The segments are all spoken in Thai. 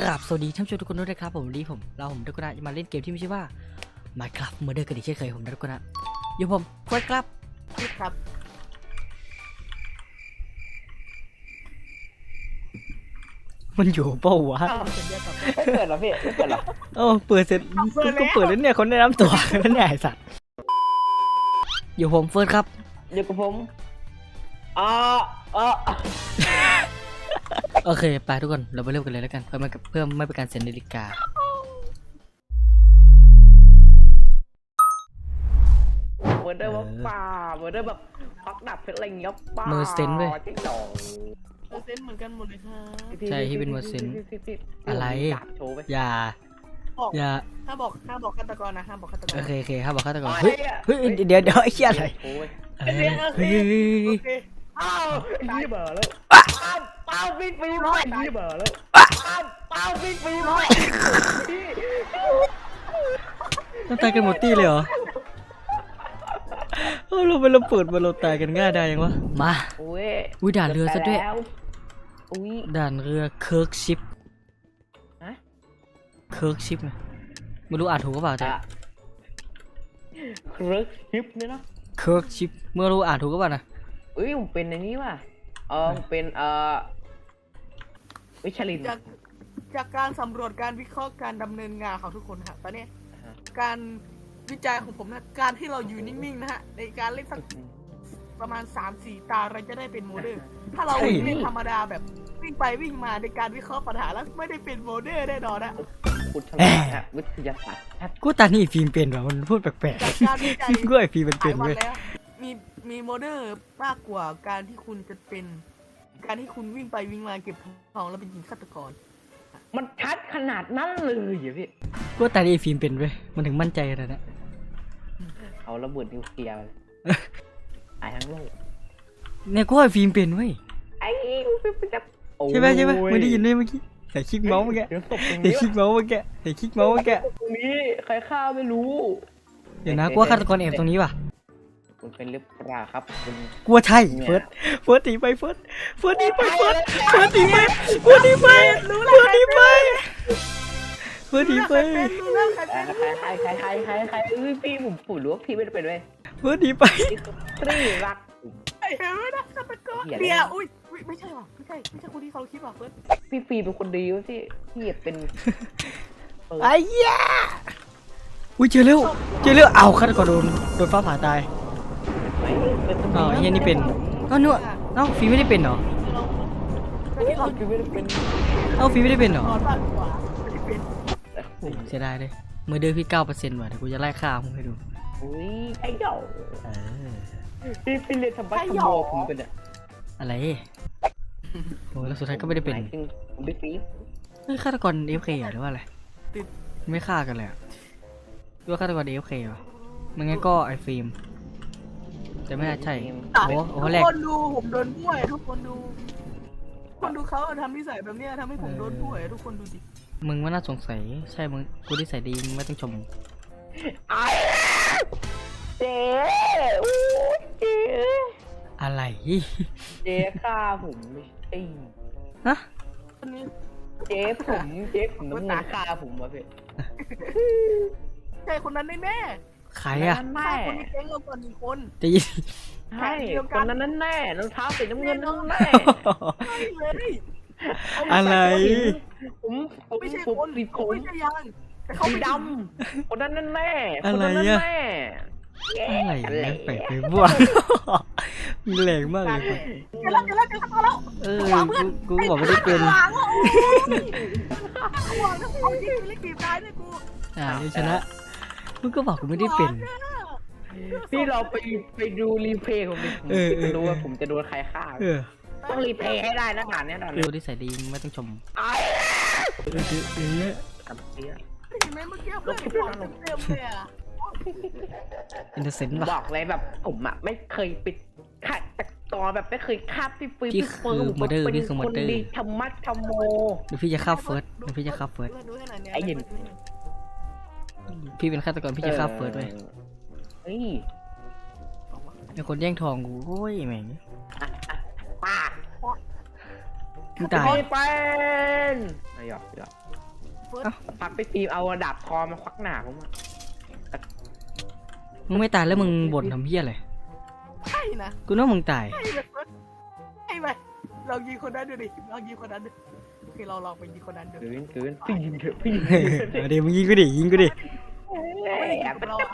กราบสวัสดีท่านผู้ชมทุกคนด้วยนะครับผมวันนี้ผมเราผมทุกคนจะมาเล่นเกมที่มีชื่อว่า Minecraft Murder กันอีกเช่นเคยผมทุกคนนะอยู่ผมเฟิร์สครับครับ มันอยู่เปล่าวะอ้าวเป็นเดียวกับไม่เปิดเหรอพี่ไม่เปิดเหรอเออเปิดเสร็จเปิดแล้วก็เปิดแล้วเนี่ยคนแนะนำตัวแล้วเนี่ยไอ้สัตว์อยู่ผมเฟิร์สครับอยู่กับผมอ่าอ่า โอเคไปทุกคนเราไปเริ่มกันเลยแล้วกันเพื่อไม่เพื่อไม่เป็นการเสียนาฬิกาเหมือนเดิมว่าป่าเหมือนเดิมแบบพักดับเพชรอะไรเงี้ยป่าเมอร์เซนต์เว้ยจิ๊งจองเปอร์เซ็นต์เหมือนกันหมดเลยครับใช่ที่เป็นเมอร์เซนต์พี่พี่พี่อะไร ดาบโชว์ไปอย่าบอกอย่าห้ามบอกห้ามบอกฆาตกรนะห้ามบอกฆาตกรโอเคโอเคครับบอกฆาตกรอะไรเฮ้ยอะเฮ้ยเดี๋ยวเดี๋ยวไอ้เหี้ยอะไรโชว์ไปเออเฮ้ยเฮ้ยเฮ้ยโอเฮ้ยเคอ้าวยี่เบอร์แล้วอ้าว เป้าพี่ฟิล์มให้ยี่เบอร์แล้วอ้าวเป้าพี่ฟิล์มให้พี่ต้องตายกันหมดตี้เลยเหรอเออเราไปเราเปิดมาเราตายกันง่ายได้ยังวะ มาโอ้ยอุ้ยด่านเรือซะด้วยแล้อุ้ยด่านเรือเคิร์กชิปฮะเคิร์กชิปไงไม่รู้อ่านถูกหรือเปล่าแต่อะครึกฮิปเนี่ยเนาะเคิร์กชิปเมื่อรู้อ่านถูกหรือเปล่านะเอ้ยผมเป็นในนี้ว่ะเออผมเป็นเอ่อ วิชลิน จากจากการสำรวจการวิเคราะห์การดำเนินงานของทุกคนนะฮะตอนนี้อ่าฮะ การวิจัยของผมนะการที่เราอยู่นิ่งๆนะฮะในการเล่นสักประมาณ3-4ตาเราจะได้เป็นโมเดอร์ถ้าเราวิ่งเล่นธรรมดาแบบวิ่งไปวิ่งมาในการวิเคราะห์ปัญหาแล้วไม่ได้เป็นโมเดอร์แน่นอนนะคุณฉลาดฮะวิทยาศาสตร์แอปกูตานี่ไอ้ฟิล์มเป็นว่ะมันพูดแปลกจากการวิจัย ๆกูไอ้ฟิล์มมันหเป็ลานยวันเว้ยแล้วมีมีโมเดอร์มากกว่าการที่คุณจะเป็น การที่คุณวิ่งไปวิ่งมาเก็บทองแล้วเป็นยิงฆาตกร มันชัดขนาดนั้นเลยเหรอพี่กูตานี่ไอ้ฟิล์มเป็นเว้ยมันถึงมั่นใจขนาดนั้นเอาระเบิดนิวเคลียร์ไปเลยไอ้ทั้งโลกเนี่ยกูไอ้ฟิล์มเป็นเว้ยไอ้พี่จะใช่ไหมใช่ไหมไม่ได้ยินด้วยเมื่อกี้ใส่คลิกเมาส์เมื่อกี้เดี๋ยวตบตรงใส่นี้คลิกเมาส์เมื่อกี้ใส่คลิกเมาส์เมื่อกี้ตรงนี้ใครฆ่าไม่รู้ เดี๋ยวนะกูว่าฆาตกรแอบตรงนี้ว่ะ คุณเป็นหรือเปล่าครับคุณกูว่าใช่เฟิร์สเฟิร์สตีไปเฟิร์สเฟิร์สตีไปเฟิร์สเฟิร์สตีไปเฟิร์สตีไปเฟิร์สตีไปเฟิร์สตีไปเป็นรู้แล้วใครใครเป็นใครใครใครใครใครใครเอ้ยพี่ผมผมรู้ว่าพี่ไม่ได้เป็นเว้ยเฟิร์สตีไปนี่คือตรีรักไอ้เห็นไหมนะฆาตกรเหี้ยเดียวอุ้ยอุ๊ยไม่ใช่ว่ะไม่ใช่ไม่ใช่คนที่เขาคิดว่ะเฟิร์สพี่ฟีเป็นคนดีวะพี่พี่เป็นเออไอ้เหี้ยอุ้ยเจอเร็วเจอเร็วเอาฆาตกรโดนโดนฟ้าผ่าตาย ไม่เป็นคนอ้าวไอ้เหี้ยนี่เป็นเราเอ้าเนื้อเอ้าฟีไม่ได้เป็นเหรอเราที่เราพี่ไม่ได้เป็นเอ้าฟีไม่ได้เป็นเหรอตอนมากกว่าไม่ได้เป็นโอ้เสียดายเลยมือเดือพี่เก้าเปอร์เซ็นต์ว่ะเดี๋ยวกูจะไล่ฆ่ามึงให้ดูอุ้ยไอ้เดาเออพี่พี่เรียนทำบัตรทำโมผมเป็นอะอะไรโอ้แล้วสุดท้ายก็ไม่ได้เป็นหมายถึงผมพี่ฟีเฮ้ยฆาตกรเอฟเคหรือว่าอะไรติดไม่ฆ่ากันเลยอะหรือว่าฆาตกรเอฟเควะมันงั้นก็ไอฟิล์ม แต่ไม่น่าใช่โอ้โหโอ้โหทุกแรกคนดูผมโดนบ้วยทุกคนดูทุกคนดูเขาทำนิสัยแบบเนี้ยทำให้ผมโดนบ้วยทุกคนดูดิมึงว่าน่าสงสัย ใช่มึงกูที่ใส่ดีมึงไม่ต้องชมไอ้เจ๊อู้เจ๊อะไร เจ๊ฆ่าผมไม่ใช่ฮะคนนี้เจ๊ผมเจ๊ผมน้ำเงินฆ่าผมวะพี่ใช่คนนั้นแน่ ใครอะๆฆ่าคนในแก๊งเราก่อนหนึ่งคนจะยินใช่คนนั้นนั่นแน่รองเท้าสีน้ำเงินนั่นแน่ใช่เลยเขาอะไรผมผมไม่ใช่ผมคนสีผมไม่ใช่ยังแต่เขาสีไม่ดดำคนนั้นนั่นแน่คอะนไรนั้นนั่นอะแน่อะไรเนี่ยแปลกไปบ้วมีแรงมากเลยำเจอแล้วเจอแล้วเจอแล้วแล้วเออกูกูบอกไม่ได้เป็นหวังว่าโอ้ยหวังแล้วเขายิงเล่นกีบตายด้วยกูอ่านี่ชนะ มึงก็บอกกูไม่ได้เป็นพี่เราไปไปดูรีเพลย์ผมดิผมเออเออ จะรู้ว่าผมจะโดนใครฆ่า เออต้องรีเพลย์ให้ได้นะด่านเนี้ยด่านเร็เนี้วยที่ใส่ดีมึงไม่ต้องชมไอ้เออเออเออทำเสียเห็นไหมเมื่อกี้เพื่อนบอกเต็มๆเลยอะอินเตอร์เซนต์บป่ะ อกเลยแบบผมอะไม่เคยปิดขัดแต่ตอนแบบไม่เคยฆ่าพี่ฟิล์มพี่พี่เฟิร์คือม murder เป็นพี่คือคน murder ดีธรรมะธรรมโม เดี๋ยวพี่จะฆ่าเฟิร์สเดี๋ยวพี่จะฆ่าเฟิร์สดูให้หน่อยเนี่ยไอ้เย็น พี่เป็นฆาตกรพี่จะฆ่าเฟิร์สด้วยเฮ้ยเป็นคนแย่งทองกูโอ้ยแม่งป้ามึงตาย ไม่เป็นไอ้หยอกหยอกฟิร์ส พักไปฟิล์มเอาดาบทอมาควักหนาผมอะมึงไม่ตายแล้วมึงบ่นทำเพี้ยอะไรใช่นะกูนึกว่ามึงตาย ใช่ไหมเฟิร์สใช่ไหมลองยิงคนนั้นดูดิลองยิงคนนั้นดูโอเคเราลองไปยิงคนนั้นดูเกินเกินพี่ยิงเถอะพี่ยิงเฮ้ยเอาดี๋ยวมึงยิงกูดิยิงกูดิ ไม่ได้ยิงกับเราอะ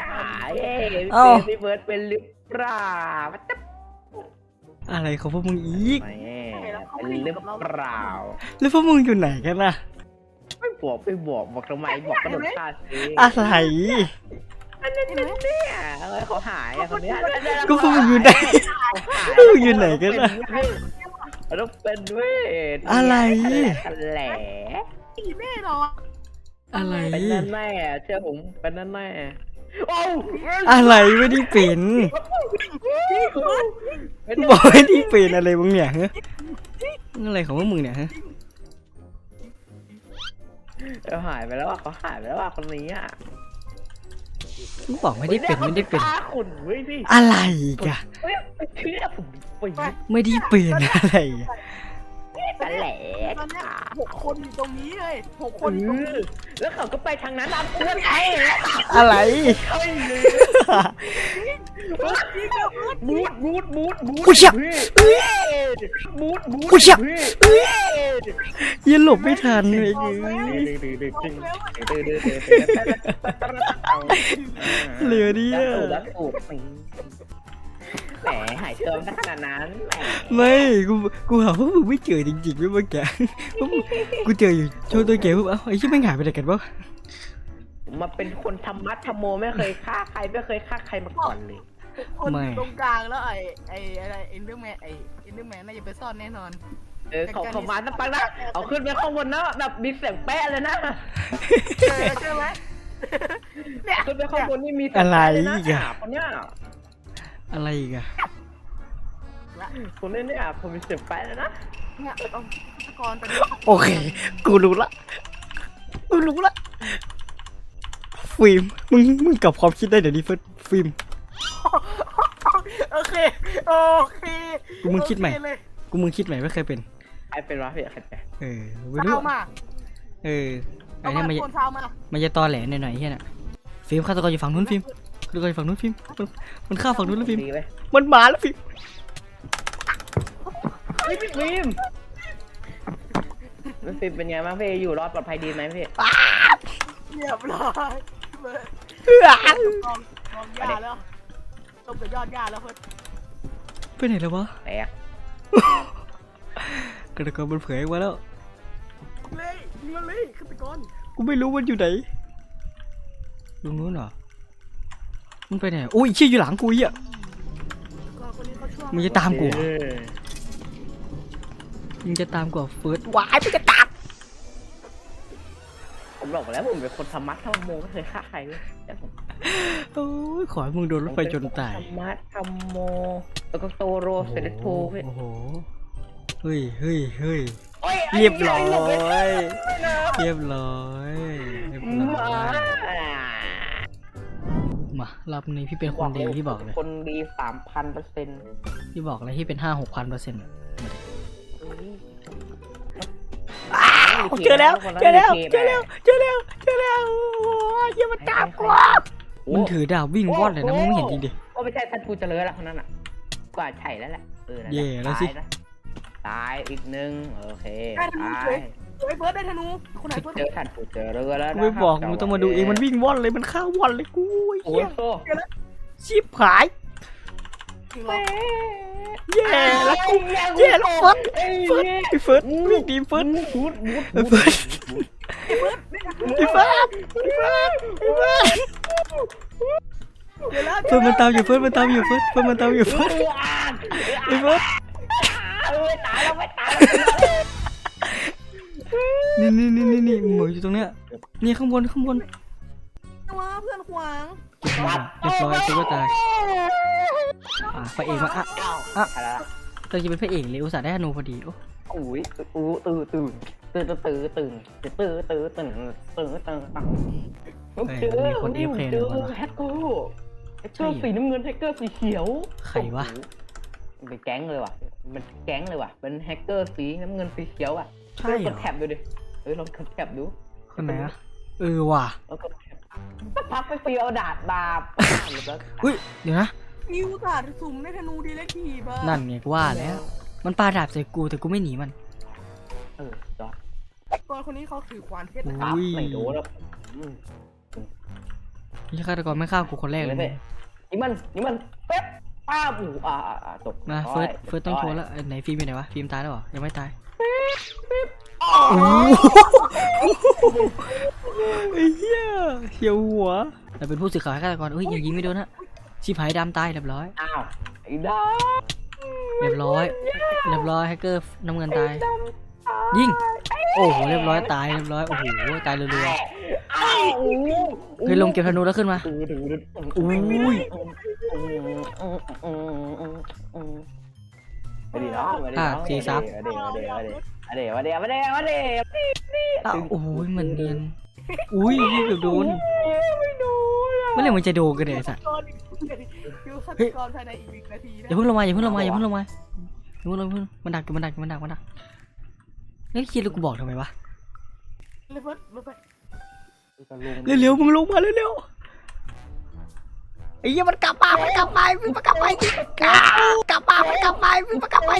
จ๋าเอ้ยเอ้า พี่เบิร์ดเป็นหรือเปล่ามันจะอะไรของพวกมึงอีกแหมเป็นหรือเปล่าแล้วพวกมึงอยู่ไหนกันล่ะ ไม่บอกไม่บอกบอกทำไมบอกกระโดดฆ่าสิอะไรอันนั้นเนี่ยเออเขาหายอะคนเนี้ยก็พวกมึงอยู่ไหนพวกมึงอยู่ไหนกันล่ะเราต้องเป็นเวทอะไรกันแหละ ผีแน่นอน อะไร เป็นนั่นแน่เชื่อผมเป็นนั่นแน่โอ้อะไรไม่ได้เป็นเป็นบอกไม่ได้เป็นอะไรมึงเนี่ยฮะอะไรของพวกมึงเนี่ยฮะเขาหายไปแล้วอะเขาหายไปแล้วอะคนนี้อะมึงบอกไม่ได้เป็นไม่ได้เป็นตาขุ่นเว้ยพี่อะไรกะเฮ้ยเชื่อผมไปไม่ได้เป็นอะไรอะ กันแหละตอนเนี้ยหกคนอยู่ตรงนี้เลยหกคนอยู่ตรงนี้แล้วเขาก็ไปทางนั้นตามเพื่อนไงอะไรเฮ้ยบูดบูดบูดบูดกูเชี่ยบูดบูดกูเชี่ย พี่ยังหลบไม่ทันเลยเหลือเนี่ยแล้วสูด แหมหายเติมได้ขนาดนั้นแหมไม่กูกูหาว่ามึงไม่เจอจริงๆไม่เมื่อกี้พวกมึงกูเจออยู่โชว์ตัวเก๋ปุ๊บเอ้าไอ้ที่ไม่งหายไปไหนกันวะมาเป็นคนธรรมะธรรมโมไม่เคยฆ่าใครไม่เคยฆ่าใครมาก่อนเลย คนอยู่ตรงกลางแล้วไอ้ไอ้อะไรเอ็นเดอร์แมนไอ้เอ็นเดอร์แมนน่าจะไปซ่อนแน่นอนเออเขาเขามาสักปังนะเอาขึ้นไปข้างบนนะแบบมีเสียงแป๊ะเลยนะเจอใช่ไหมเนี่ยขึ้นไปข้างบนนี่มีเสียงอะไรแป๊ะเลยนะอีกอะ คนเนี้ย อะไรอีกอะคนนี้เนี่ยผมมีเสียงแป๊ะเลยนะเนี่ยเอาตะกอนตอนนี้โอเค กูรู้ละ กูรู้ละ ฟิล์ม มึง มึงกลับความคิดได้เดี๋ยวนี้เฟิร์สฟิล์ม โอเค โอเคกูมึงคิดใหม่ โอเเลยกูมึงคิดใหม่ว่าเคยเป็น ใครเป็นวะพี่ใครเป็นเออไม่รู้เอามาเออ ไอ้เอาเนี่มายมันคนเท้ามามันจะตอแหลหน่อยๆเฮียน่ะ ฟิล์มฆาตกรอยู่ฝั่งนู้นฟิล์ม ฆาตกรอยู่ฝั่งนู้นฟิล์มมันมันฆ่าฝั่งนู้นแล้วฟิล์มดีไหมมันมาแล้วฟิล์มเฮ้ยพี่ฟิล์มพี่ฟิล์มเป็นไงบ้างพี่อยู่รอดปลอดภัยดีไหมพี่เรียบร้อยเบิร์ดเอื้อกองกองหญ้าแล้วตบกับยอดหญ้าแล้วเพื่อนไปไหนแล้ววะแตกฆาตกรมันเผยออกมาแล้วเลยยิงมันเลยขึ้นไปก่อนกูไม่รู้มันอยู่ไหนตรงนู้นเหรอ มันไปไหนโอ้ยเชี่ยอยู่หลังกูเหี้ยก่อนคนนี้เขาช่วยมึงจะตามกูเหรอเออมึงจะตามกูเหรอเฟิร์สวายมึงจะตามผมบอกแล้วผมเป็นคนธรรมะธรรมโมไม่เคยฆ่าใครเลยแต่ผมโอ้ยขอให้มึงโดนรถไฟจนตายธรรมะธรรมโมแล้วก็โตโรเซเลโทพี่โอ้โหเฮ้ยเฮ้ยเฮ้ยโอ้เรียบร้อยไอ้เหี้ยเรียบร้อยเรียบหลบร้ไม่อย ได้มารอบนี้พี่เป็นคนดีพี่บอกเลย คนดีสามพันเปอร์เซ็นต์พี่บอกเลยพี่เป็นห้าหกพันเปอร์เซ็นต์เจอแล้วเจอแล้วเจอแล้วเจอแล้วเจอแล้วโอ้ยอย่ามาตามกูมึงถือดาบวิ่งวอดเลยนะมึงไม่เห็นจริงดิก็ไม่ใช่ท่านกูเจริญละคนนั้นอะกว่าใช่แล้วแหละเออนั่นหะเย่แล้วสิตายนะตายอีกหนึ่งโอเคได้ธนูตาเฉย ยเฮ้ยเบิร์ดได้ธนู คนไหนเบิร์ดเจอท่านกูเจริญแล้วกูนะไม่บอกครับมึงต้องมาดูเองมันวิ่งวอดเลยมันฆ่าวอดเลยกูไอ้โอ้เหี้ยโหชิบหายจริงเหรอแย่แล้วกูแย่แล้วเฟิร์สเฟิร์สไอ้เฟิร์สวิ่งดีเฟิร์สบูดบูดไอ้เฟิร์สไอ้เฟิร์สไอ้เฟิร์สไอ้เฟิร์สเดี๋ยวแล้วเฟิร์สมันตามอยู่เฟิร์สมันตามอยู่เฟิร์สเฟิร์สมันตามอยู่เฟิร์สไอ้เฟิร์ส นี่ข้างบนข้างบนว่าเพื่อนขวางเก็บมาเรียบร้อยกูก็ตายอะพระเอกมาอะอะอะไรล่ะเธอจะเป็นพระเอกเลยอุตส่าห์ได้ธนูพอดีโอ้อุ้ยอู้ตื่นตื่นตื่นตื่นตื่นตื่นตื่นตื่นตื่นตื่นตื่นตื่นเจอนี่เจอแฮกเกอร์แฮกเกอร์สีน้ำเงินแฮกเกอร์สีเขียวใครวะเป็นแก๊งเลยว่ะมันแก๊งเลยว่ะเป็นแฮกเกอร์สีน้ำเงินสีเขียวอะใช่เหรกดอแท็บดูดิเอ้ยลองกดแท็บดูใคนไหนอะ เออว่ะแล้วก็สักพักไปเฟียวดาบดาบแล้วอุ้ยเดี๋ยวนะมีโอกาสสุ่มได้ธนูดีเล็กทีบ้านั่นไงกูว่าแล้ว มันปาดาบใส่กูแต่กูไม่หนีมัน เออจอดตอนคนนี้เขาถือขวานเพชรโอ้นะครับอุ้ย ไม่โดนแล้วอืมนี่ฆาตกรไม่ฆ่ากูคนแรกเลยเลยนี่มันนี่มันเป๊ะป้าบอูอ่าอ่าอ่าจบนะร้เฟิยร์สเฟิร์สต้องโชว์แล้วเอ้ยไหนฟิล์มอยู่ไหนวะฟิล์มตายแล้วเหรอยังไม่ตายอ๋อโอ้ ไอ้เหี้ยเหี่ยวหัวแต่เป็นผู้สื่อข่าวให้ฆาตกรเอ้ยยังยิงไม่โดนฮะชิบหายดำตายเรียบร้อย อ้าวไอ้ดาเรียบร้อย เรียบร้อยแฮกเกอร์น้ำเงินตายดยิง โอ้โห เรียบร้อยตายเรียบร้อย โอ้โห ตายรัวอ้าวๆเฮ้ยลงเก็บธนูแล้วขึ้นมาถือถือถืออุ้ย มาดิน้องมาดิน้องมาดิมาดิมาดิมาดิมาดิมาดิมาดิมาดิอ้าวโอ้โหเหมือนเนียน อุ้ยยิงเกือบโดนไม่โดนเมื่อไหร่มันจะโดนกันเนี่ยไอ้สัสฆาตกรคือฆาตกรภายในอีกหนึ่งนาทีนะอย่าเพิ่งลงมาอย่าเพิ่งลงมาอย่าเพิ่งลงมาอย่าเพิ่งลงมามันดักอยู่มันดักอยู่มันดักมันดักนี่คิดแล้วกูบอกทำไมวะ เลยเฟิร์สลงไปเร็วๆมึงลงมาเร็วๆ ไอ้เหี้ยมันกลับมามันกลับมามันกลับมากลับกลับมามันกลับมามันกลับมา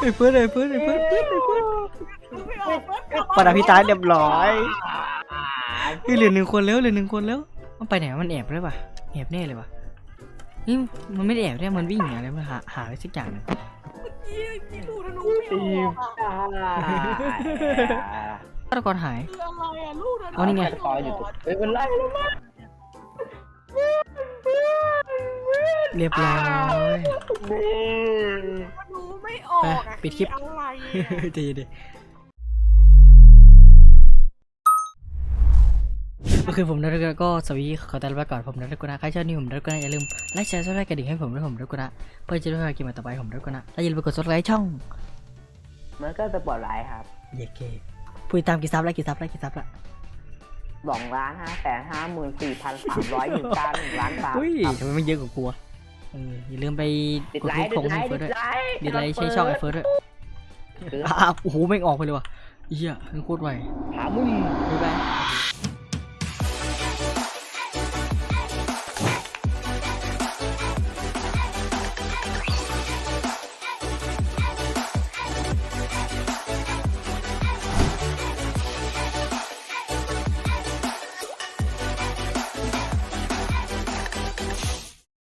ไอ้เฟิร์สไอ้เฟิร์สไอ้เฟิร์สไอ้เฟิร์สไอ้เฟิร์สไออกเฟิร์สกลับปาดาพิตายเรียบร้อยเฮ้ยเหลือหนึ่งคนแล้วเหลือหนึ่งคนแล้วมันไปไหนมันแอบได้ปะแอบแน่เลยวะนี่มันไม่ได้แอบได้มันวิ่งหนีอะไรมันหาหาอะไรสักอย่างนึงยิงยิงดูธนูไม่ออกอะ ฆาตกรหาย คืออะไรอะลูกธนูอ๋อนี่ไง ตอยอยู่เฮ้ยมันไล่แล้วมั้งเรียบร้อยธนูไม่ออกอะไปปิดคลิป ออะไรอะดีดีก็คือผมนัทกุณก็สวัสดีขอต้อนรับก่อนผมนัทกุณใครชอบนี่ผมนัทกุณอย่าลืมไลค์แชร์ซับสไครต์กระดิ่งให้ผมด้วยผมนัทกุณเพื่อจะได้ไม่พลาดคลิปใหม่ต่อไปผมนัทกุณและอย่าลืมไปกดซับสไครต์ช่องมันก็จะปลอดภัยครับ เย้เก ผู้ติดตามกี่ซับแล้วกี่ซับแล้วกี่ซับแล้วสองล้านห้าแสนห้าหมื่นสี่พันสามร้อยหนึ่งเก้าหนึ่งล้านบาทอุ้ยทำไมไม่เยอะกว่ากูอะเอออย่าลืมไปติดกดไลรูปค์ขติองดไลให้ค์เฟิร์สด้วยติดไลค์ดีไลค์ใช้ช่องไอ้เฟิร์สด้วยอ้าวโอ้โหแม่งออกไปเลยว่ะเฮียมันโคตรไวหามึง บ๊ายบาย